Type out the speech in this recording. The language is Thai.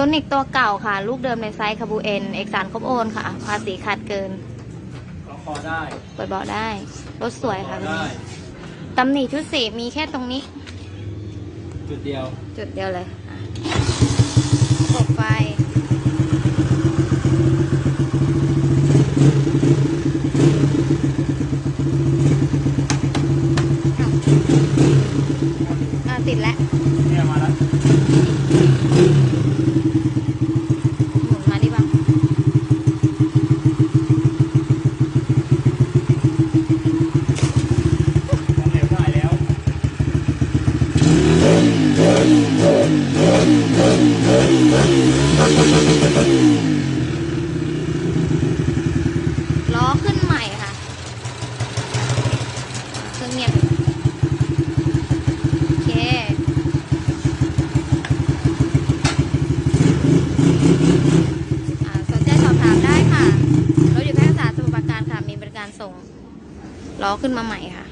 ซนิกตัวเก่าค่ะ ลูกเดิมในไซส์คาบูเอ็น เอกสารครบโอนค่ะ ภาษีขาดเกินล็อกคอได้เปิดเบาะได้ รถสวยค่ะล็อกวันได้ นี้ตำหนิชุดสีมีแค่ตรงนี้ จุดเดียว จุดเดียวเลยอะกบไฟอะติดแล้ว เนี่ยมาแล้ว หมุนมาดิบ้าง ของเหลวได้แล้ว ล้อขึ้นใหม่ค่ะเครื่องเงียบอยู่โอเคอ่าสนใจสอบถามได้ค่ะ รถอยู่แพร่กษาสมุทรปราการค่ะ มีบริการส่งล้อขึ้นมาใหม่ค่ะ